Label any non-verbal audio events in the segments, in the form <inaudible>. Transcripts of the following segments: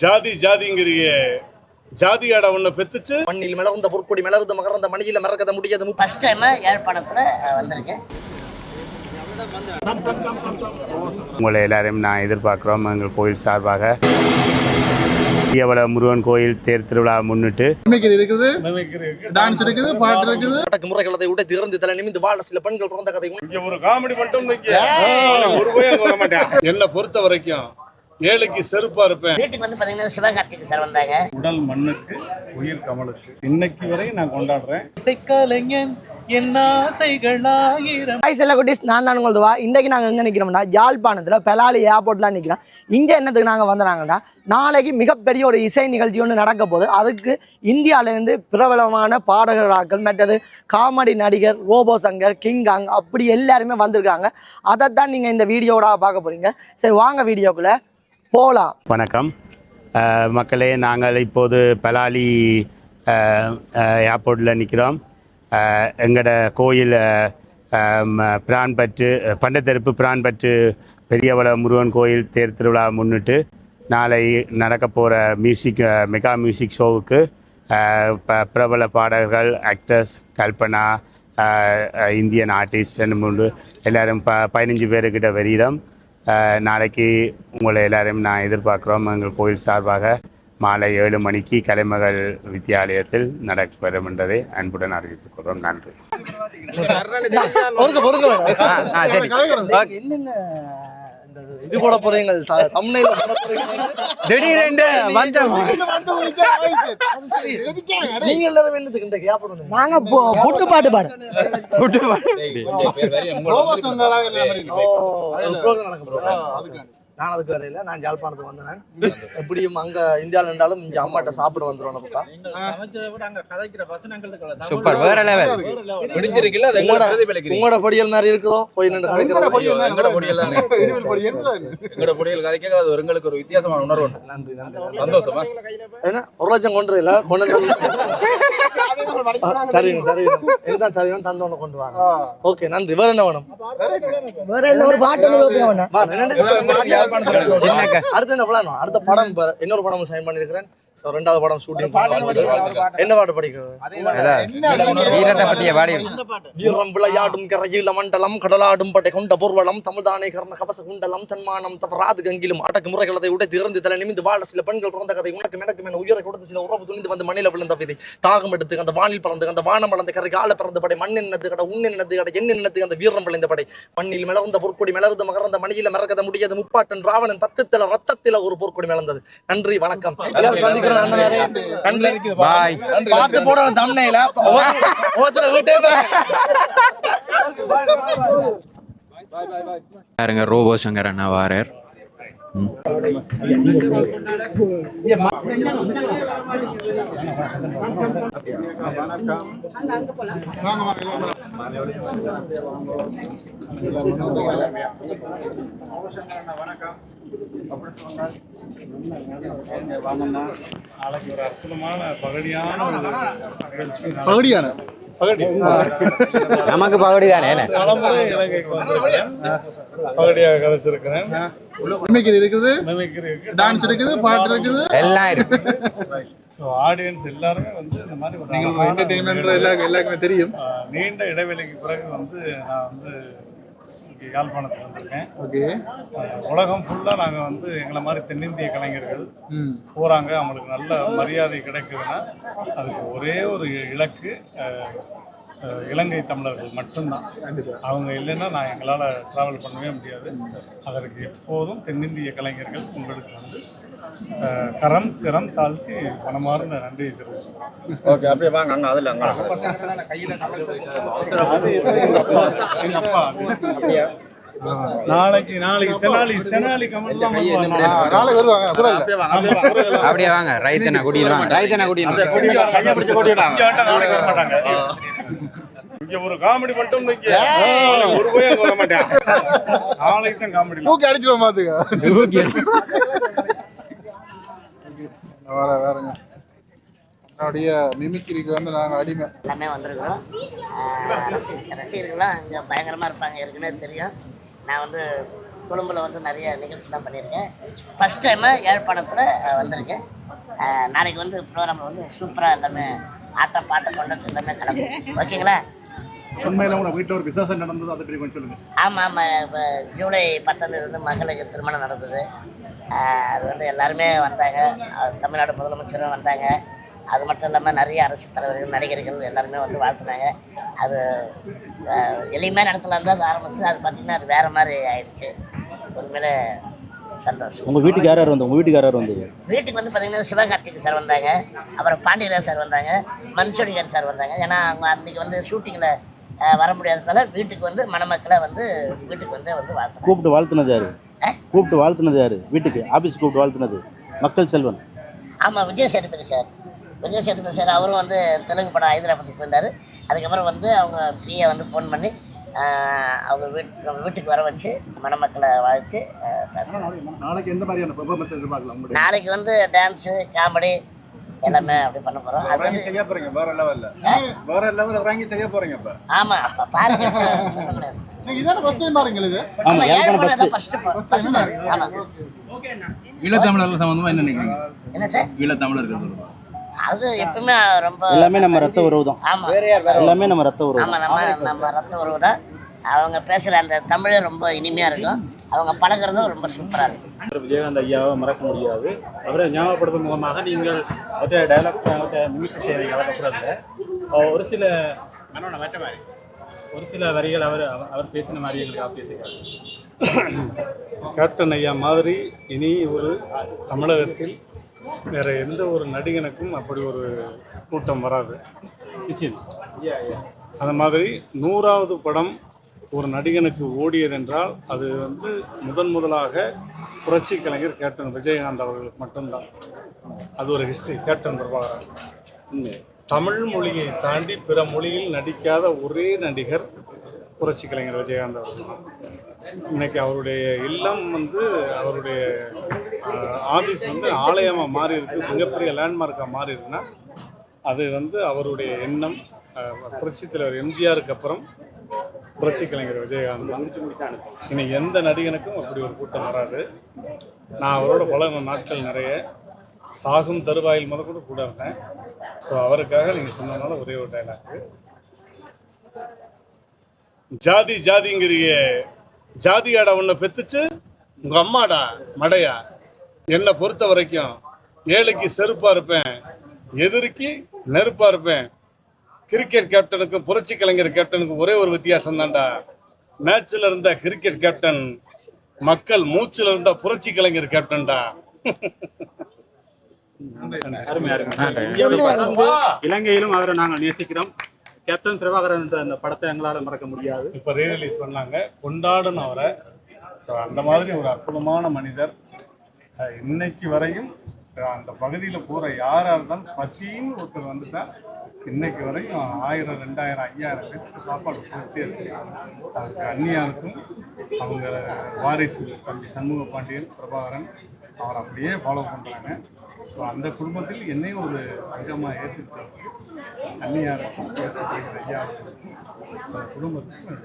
ஜாதி ஜாதிங்கிறிய ஜாதியாட உன்னை பெத்துச்சு. மண்ணில் மலர்ந்த பொற்கொடி மலர்ந்த மகர்ந்த மணியில மறக்கத முடியாது ஃபர்ஸ்ட் டைம் யாழ்ப்பாணத்தில் வந்திருக்கேன். உங்களை எல்லாரையும் நான் எதிர்பார்க்குறோம். எங்கள் கோயில் சார்பாக தீயவள முருகன் கோயில் தேர் திருவிழா முன்னிட்டு இருக்குது டான்ஸ் இருக்குது. பாட்டு இருக்குது. அடக்கு முறைகளதை விட திறந்து தலை நிமிந்து வாழ சில பெண்கள் பிறந்த கதை உண்டு. இங்க ஒரு காமெடி மட்டும் என்னை பொறுத்த வரைக்கும் ஏழைக்கு செருப்பா இருப்பேன். வீட்டுக்கு வந்து பார்த்தீங்கன்னா சிவகார்த்திக் சார் வந்தாங்க. உடல் மண்ணுக்கு உயிர் கமலுக்கு. இன்னைக்கு வரை நான் கொண்டாடுறேன். இசைக்கலைஞன் என் ஆசைகளாயிரம் ஹாய் செல்ல குட்டீஸ் நான் தான் உங்களதுவா இன்றைக்கு நாங்கள் எங்கே நிற்கிறோம்னா யாழ்ப்பாணத்தில் பெலாலி ஏர்போர்ட்லாம் நிற்கிறோம் இங்கே என்னத்துக்கு நாங்கள் வந்தாங்கன்னா நாளைக்கு மிகப்பெரிய ஒரு இசை நிகழ்ச்சி ஒன்று நடக்க போகுது. அதுக்கு இந்தியாவிலேருந்து பிரபலமான பாடகர்களாக்கள் மற்றது காமெடி நடிகர் ரோபோ சங்கர் கிங்காங் அப்படி எல்லாருமே வந்திருக்காங்க. அதை தான் நீங்கள் இந்த வீடியோவோட பார்க்க போகிறீங்க சரி வாங்க வீடியோக்குள்ளே. போகலாம் வணக்கம். மக்களே நாங்கள் இப்போது பலாலி ஏர்போர்ட்டில் நிற்கிறோம் எங்களோட கோயில் ம- பிரான்பற்று பண்டத்தெருப்பு பிரான்பற்று பெரியவள முருகன் கோயில் தேர் திருவிழா முன்னிட்டு நாளை நடக்க போகிற மியூசிக் மெகா மியூசிக் ஷோவுக்கு ப- பிரபல பாடகர்கள் ஆக்டர்ஸ் கல்பனா இந்தியன் ஆர்டிஸ்ட் ரெண்டு மூன்று எல்லாரும் ப பதினஞ்சு பேருக்கிட்ட வருகிறோம் நாளைக்கு உங்களை எல்லாரையும் நான் எதிர்பார்க்குறோம். எங்கள் கோயில் சார்பாக மாலை ஏழு மணிக்கு கலைமகள் வித்தியாலயத்தில் நடக்கப்பெறும் என்பதை அன்புடன் அறிவித்துக் கொள்கிறோம். நன்றி. இது போட போறீங்க த- thumbnail போட போறீங்க திடீரென்று வந்தோம் <laughs> நீங்க எல்லாரும் என்னத்துக்கு இந்த கேப் வந்து நாங்கள் புட்டு பாட்டு பாடு. ரோபோ சங்கராக நான் அதுக்கு வரையில நான் ஜாழ்ப்பாணத்துக்கு வந்தேன். எப்படியும் அங்க இந்தியாவில் இருந்தாலும் இங்க அம்மாட்ட சாப்பிட வந்துடும் பக்கா சூப்பர் வேற லெவல் முடிஞ்சிருக்குல்ல அது உங்களோட உங்களோட பொடியல் மாதிரி இருக்குதோ போய் நின்று உங்களோட கதைக்கிறது பொடியல் கதைக்க அது ஒரு எங்களுக்கு ஒரு வித்தியாசமான உணர்வு நன்றி நன்றி சந்தோஷமா? என்ன? ஒரு லட்சம் கொண்டு இல்ல கொண்டு வந்து தருவீங்க தருவீங்க. இதுதான் தருவீங்க தந்தோன்னு கொண்டு வாங்க. ஓகே நன்றி. வேற என்ன வேணும்? வேற என்ன ஒரு பாட்டு அடுத்து என்ன பிளான் அடுத்த படம் இன்னொரு படம் சைன் பண்ணிருக்கிறேன். சோ ரெண்டாவது படம் ஷூட்டிங் என்ன பாட்டு படிக்கிறது வீரத்தை பத்திய பாடி வீரம் விளையாடும் கரையில மண்டலம் கடலாடும் படை கொண்ட பொருவளம் தமிழ்தானே கர்ண கவச குண்டலம் தன்மானம் தவறாது கங்கிலும் அடக்கு முறைகளதை உடை திறந்து தலை நிமிந்து வாழ சில பெண்கள் பிறந்த கதை உனக்கு எனக்கு என உயிரை கொடுத்து சில உறவு துணிந்து வந்து மண்ணில விழுந்த விதை. தாகம் எடுத்து அந்த வானில் பறந்து அந்த வானம் வளர்ந்த கரை கால பிறந்த படை மண் என்னது கடை உன் என்னது கடை என் என்னது அந்த வீரம் விளைந்த படை. மண்ணில் மலர்ந்த பொற்கொடி மலர்ந்த மகர்ந்த மணியில மறக்கத முடியாது முப்பாட்டன் ராவணன் பத்தத்தில ரத்தத்தில ஒரு பொற்கொடி மலர்ந்தது நன்றி வணக்கம். சந்திக்கிறேன் அண்ணன் வேறே. நன்றி. பாய். பார்த்து போடணும் தம்னையில. ஒருத்தர் வீட்டே பாருங்க ரோபோ சங்கர் அண்ணா வாரர். ம். வாங்க, வாங்க, வாங்க. நாளைக்கு ஒரு அற்புதமான பகடியான பகுடியான பகடி நமக்கு பகுடி தானே பகடியாக கதைச்சிருக்கிறேன். மிமிக்ரி இருக்குது நினைக்கிறீங்க டான்ஸ் இருக்குது பாட்டு இருக்குது. எல்லாம் இருக்கு. ஸோ ஆடியன்ஸ் எல்லாருமே வந்து இந்த மாதிரி ஒரு என்டர்டெயின்மெண்ட் எல்லாருக்கும் எல்லாருக்குமே தெரியும். நீண்ட இடைவெளிக்கு பிறகு வந்து நான் வந்து இங்கே யாழ்ப்பாணத்துக்கு வந்திருக்கேன். ஓகே. உலகம் ஃபுல்லாக நாங்கள் வந்து எங்களை மாதிரி தென்னிந்திய கலைஞர்கள் போகிறாங்க அவங்களுக்கு நல்ல மரியாதை கிடைக்குதுன்னா அதுக்கு ஒரே ஒரு இலக்கு இலங்கை தமிழர்கள் மட்டும்தான். அவங்க இல்லைன்னா நான் எங்களால் ட்ராவல் பண்ணவே முடியாது. அதற்கு எப்போதும் தென்னிந்திய கலைஞர்கள் உங்களுக்கு வந்து கரம் சிரம் தாழ்த்தி மனமார்ந்த நன்றி தெரிவிச்சுக்கிறோம். ஓகே அப்படியே வாங்க அங்க அதுல அங்க. அப்பா நாளைக்கு நாளைக்கு தெனாலி தெனாலி கமல்லாம் வருவாங்க. அப்படியே வாங்க ரைத்தனா குடியில் வாங்க. ரைத்தனா குடியில் நாளைக்கு வர மாட்டாங்க. இங்க ஒரு காமெடி மட்டும் ஒரு வர மாட்டேன். நாளைக்கு தான் காமெடி. தூக்கி அடிச்சிருவோம் பாத்துக்க. வேற வேறங்க. என்னுடைய மிமிக்ரிக்கு வந்து நாங்க அடிமை. எல்லாமே வந்திருக்கிறோம். ரசி ரசிகர்கள்லாம் இங்கே பயங்கரமாக இருப்பாங்க. ஏற்கனவே தெரியும். நான் வந்து கொழும்புல வந்து நிறைய நிகழ்ச்சிலாம் பண்ணியிருக்கேன். ஃபஸ்ட் டைமு யாழ்ப்பாணத்தில் வந்திருக்கேன். நாளைக்கு வந்து ப்ரோக்ராமில் வந்து சூப்பராக எல்லாமே ஆட்டம் பாட்டம் கொண்டாட்டம் எல்லாமே கலந்து ஓகேங்களா? உண்மையில உங்க வீட்டுல ஒரு விசேஷம் நடந்தது அதை பற்றி கொஞ்சம் சொல்லுங்க. ஆமாம் ஆமாம் இப்போ ஜூலை பத்தாந்தேதி வந்து மகளுக்கு திருமணம் நடந்தது. அது வந்து எல்லாருமே வந்தாங்க. தமிழ்நாடு முதலமைச்சரும் வந்தாங்க. அது மட்டும் இல்லாமல் நிறைய அரசு தலைவர்கள் நடிகர்கள் எல்லாருமே வந்து வாழ்த்துனாங்க. அது எளிமையாக நடத்தலாம் தான் அது ஆரம்பிச்சு அது பார்த்திங்கன்னா அது வேறு மாதிரி ஆயிடுச்சு. உண்மையிலே சந்தோஷம். உங்க வீட்டுக்கு யார் வந்து உங்க வீட்டுக்கு யார் வந்தது? வீட்டுக்கு வந்து பார்த்தீங்கன்னா சிவகார்த்திக் சார் வந்தாங்க. அப்புறம் பாண்டியராஜ் சார் வந்தாங்க. மன்சூரிகன் சார் வந்தாங்க. ஏன்னா அவங்க அன்றைக்கி வந்து ஷூட்டிங்கில் வர முடியாததால வீட்டுக்கு வந்து மணமக்களை வந்து வீட்டுக்கு வந்து வந்து வாழ்த்துனாங்க. கூப்பிட்டு வாழ்த்துனது யாரு? கூப்பிட்டு வாழ்த்துனது யாரு? வீட்டுக்கு ஆபீஸ் கூப்பிட்டு வாழ்த்துனது. மக்கள் செல்வன். ஆமாம் விஜய் சேதுபதி சார். விஜய் சேதுபதி சார். அவரும் வந்து தெலுங்கு படம் ஹைதராபாத்துக்கு போயிருந்தார் அதுக்கப்புறம் வந்து அவங்க பிஏ வந்து ஃபோன் பண்ணி அவங்க வீட் அவங்க வீட்டுக்கு வர வச்சு மணமக்களை வாழ்த்து பேசினாங்க நாளைக்கு எந்த மாதிரியான பெர்ஃபார்மன்ஸ் எதிர்பார்க்கலாம் நாளைக்கு வந்து டான்ஸு காமெடி எல்லாமே அப்படி பண்ண போகிறோம் அது வந்து செய்ய போறீங்க வேற லெவல்ல வேற லெவல் இறங்கி செய்ய போறீங்க இப்ப ஆமாம் அப்போ பாருங்க ஈழத்தமிழர்கள் சம்பந்தமா என்ன நினைக்கிறீங்க? என்ன சார்? ஈழத்தமிழர்கள் அது எப்பவுமே ரொம்ப எல்லாமே நம்ம ரத்த உறவு தான் ஆமா. எல்லாமே நம்ம ரத்த உறவு. ஆமா நம்ம நம்ம ரத்த உறவு தான் அவங்க பேசுற அந்த தமிழே ரொம்ப இனிமையா இருக்கும். அவங்க பழகுறதும் ரொம்ப சூப்பரா இருக்கும். விஜயகாந்த் ஐயாவை மறக்க முடியாது. அவரை ஞாபகப்படுத்தும் முகமாக நீங்கள் அவற்றை டைலாக் அவற்றை மிமிக்ரி செய்கிறீங்க ஒரு சில ஒரு சில வரிகள் அவர் அவர்- அவர் பேசின மாதிரி எங்களுக்கு பேசுகிறார் கேப்டன் ஐயா மாதிரி இனி ஒரு தமிழகத்தில் வேற எந்த ஒரு நடிகனுக்கும் அப்படி ஒரு கூட்டம் வராது. நிச்சயம். அந்த மாதிரி நூறாவது படம் ஒரு நடிகனுக்கு ஓடியதென்றால் அது வந்து முதன் முதலாக புரட்சி கலைஞர் கேப்டன் விஜயகாந்த் அவர்களுக்கு மட்டும்தான். அது ஒரு ஹிஸ்டரி கேப்டன் பிரபாகரன். தமிழ் மொழியை தாண்டி பிற மொழியில் நடிக்காத ஒரே நடிகர் புரட்சி கலைஞர் விஜயகாந்த் அவர்கள். தான். இன்னைக்கு அவருடைய இல்லம் வந்து அவருடைய ஆஃபீஸ் வந்து ஆலயமாக மாறி இருக்கு மிகப்பெரிய லேண்ட்மார்க்காக மாறி இருக்குன்னா அது வந்து அவருடைய எண்ணம் புரட்சி தலைவர் எம்ஜிஆருக்கு அப்புறம் புரட்சி கலைஞர் விஜயகாந்த் தான். இனி எந்த நடிகனுக்கும் அப்படி ஒரு கூட்டம் வராது. நான் அவரோட பல நாட்கள் நிறைய. சாகும் தருவாயில் முத கூட கூட இருந்தேன் ஸோ அவருக்காக நீங்கள் சொன்னதுனால ஒரே ஒரு டைலாக் ஜாதி ஜாதிங்கிறீங்க ஜாதியாடா உன்னை பெத்துச்சு? உங்க அம்மாடா மடையா? என்னை பொறுத்த வரைக்கும் ஏழைக்கு செருப்பா இருப்பேன் எதிரிக்கு நெருப்பா இருப்பேன். கிரிக்கெட் கேப்டனுக்கும் புரட்சி கலைஞர் கேப்டனுக்கும் ஒரே ஒரு வித்தியாசம் தான்டா. மேட்ச்ல இருந்த கிரிக்கெட் கேப்டன் மக்கள் மூச்சுல இருந்த புரட்சி கலைஞர் கேப்டன்டா அருமை அருமை இந்தியாவில் வந்து இலங்கையிலும் அவரை நாங்கள் நேசிக்கிறோம். கேப்டன் பிரபாகரன் என்ற அந்த படத்தை எங்களால் மறக்க முடியாது. இப்போ ரீரிலீஸ் பண்ணாங்க. கொண்டாடணும் அவரை. ஸோ அந்த மாதிரி ஒரு அற்புதமான மனிதர். இன்னைக்கு வரையும் அந்த பகுதியில் போகிற யாராக இருந்தாலும் பசின்னு ஒருத்தர் வந்துட்டா இன்னைக்கு வரையும் ஆயிரம் ரெண்டாயிரம் ஐயாயிரம் பேருக்கு சாப்பாடு போயிட்டே இருக்கு. அதுக்கு அந்நியாருக்கும் அவங்க வாரிசு தம்பி சண்முக பாண்டியன் பிரபாகரன் அவரை அப்படியே ஃபாலோ பண்ணுறாங்க ஸோ அந்த குடும்பத்தில் என்னையும் ஒரு அங்கமாக ஏற்றுக்கிட்டு தலைவர் ஐயாவுக்கும் அந்த குடும்பத்துக்கும்.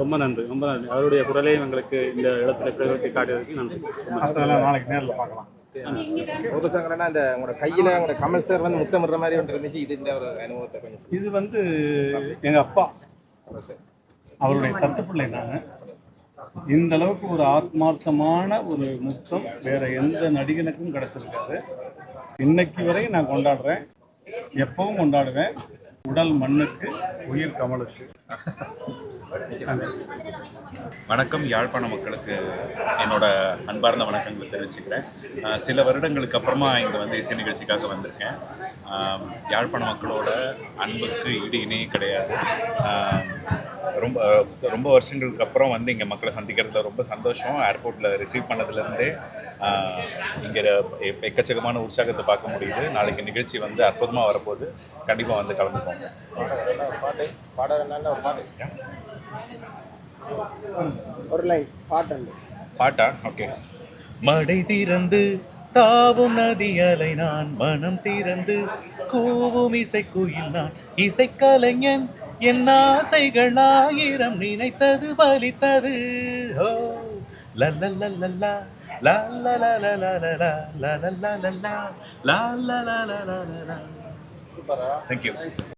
ரொம்ப நன்றி ரொம்ப நன்றி. அவருடைய குரலையும் எங்களுக்கு இந்த இடத்துல பிரகத்தி காட்டியதற்கு நன்றி. அதெல்லாம் நாளைக்கு நேரில் பார்க்கலாம். சங்கரனா இந்த உங்களோட கையில உங்களோட கமல் சார் வந்து முத்தமிடுற மாதிரி ஒன்று இருந்துச்சு. இது இந்த ஒரு அனுபவத்தை கொஞ்சம் இது வந்து எங்கள் அப்பா. அவருடைய தத்துப்பிள்ளை நான். இந்த அளவுக்கு ஒரு ஆத்மார்த்தமான ஒரு முத்தம் வேற எந்த நடிகனுக்கும் கிடைச்சிருக்காது. இன்னைக்கு வரையும் நான் கொண்டாடுறேன். எப்பவும் கொண்டாடுவேன். உடல் மண்ணுக்கு உயிர் கமலுக்கு. வணக்கம் யாழ்ப்பாண மக்களுக்கு என்னோட அன்பார்ந்த வணக்கங்களை தெரிவிச்சுக்கிறேன். சில வருடங்களுக்கு அப்புறமா இங்கே வந்து இசை நிகழ்ச்சிக்காக வந்திருக்கேன். யாழ்ப்பாண மக்களோட அன்புக்கு ஈடு இணையே கிடையாது. ரொம்ப ரொம்ப வருஷங்களுக்கு அப்புறம் வந்து இங்கே மக்களை சந்திக்கிறதுல ரொம்ப சந்தோஷம். ஏர்போர்ட்டில் ரிசீவ் பண்ணதுலேருந்தே இங்கே எக்கச்சக்கமான உற்சாகத்தை பார்க்க முடியுது. நாளைக்கு நிகழ்ச்சி வந்து அற்புதமாக வரப்போகுது. கண்டிப்பாக வந்து கலந்துக்கோங்க ஒரு லைன் பாட்டு பாட்டா? ஓகே. மடை திறந்து தாவும் நதி அலை நான் மனம் திறந்து கூவும் இசைக்குயில் நான் இசைக்கலைஞன் என் ஆசைகள் ஆயிரம் நினைத்தது பலித்தது ஓ La la